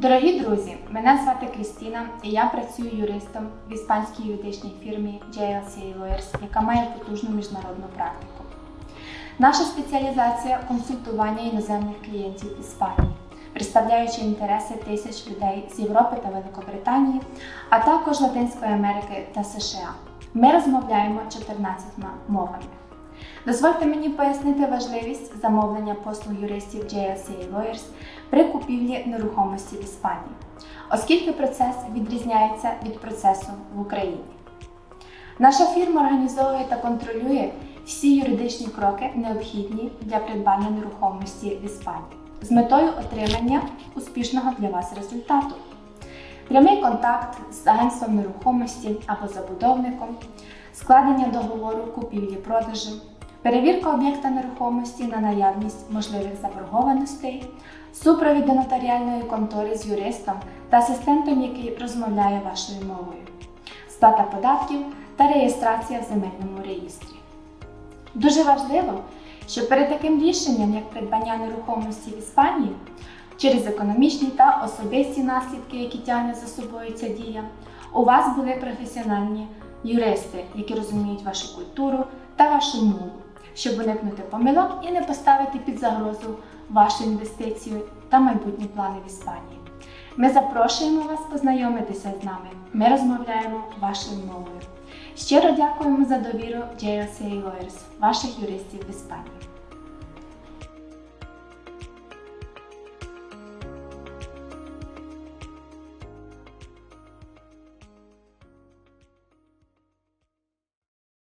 Дорогі друзі, мене звати Крістіна і я працюю юристом в іспанській юридичній фірмі JLCA Lawyers, яка має потужну міжнародну практику. Наша спеціалізація консультування іноземних клієнтів в Іспанії, представляючи інтереси тисяч людей з Європи та Великобританії, а також Латинської Америки та США. Ми розмовляємо 14 мовами. Дозвольте мені пояснити важливість замовлення послуг юристів JLCA Lawyers при купівлі нерухомості в Іспанії, оскільки процес відрізняється від процесу в Україні. Наша фірма організовує та контролює всі юридичні кроки, необхідні для придбання нерухомості в Іспанії, з метою отримання успішного для вас результату. Прямий контакт з агентством нерухомості або забудовником, складення договору купівлі-продажу, перевірка об'єкта нерухомості на наявність можливих заборгованостей, супровід до нотаріальної контори з юристом та асистентом, який розмовляє вашою мовою, сплата податків та реєстрація в земельному реєстрі. Дуже важливо, що перед таким рішенням, як придбання нерухомості в Іспанії, через економічні та особисті наслідки, які тягне за собою ця дія, у вас були професіональні юристи, які розуміють вашу культуру та вашу мову, щоб уникнути помилок і не поставити під загрозу вашу інвестицію та майбутні плани в Іспанії. Ми запрошуємо вас познайомитися з нами. Ми розмовляємо вашою мовою. Щиро дякуємо за довіру JLCA Lawyers, ваших юристів в Іспанії.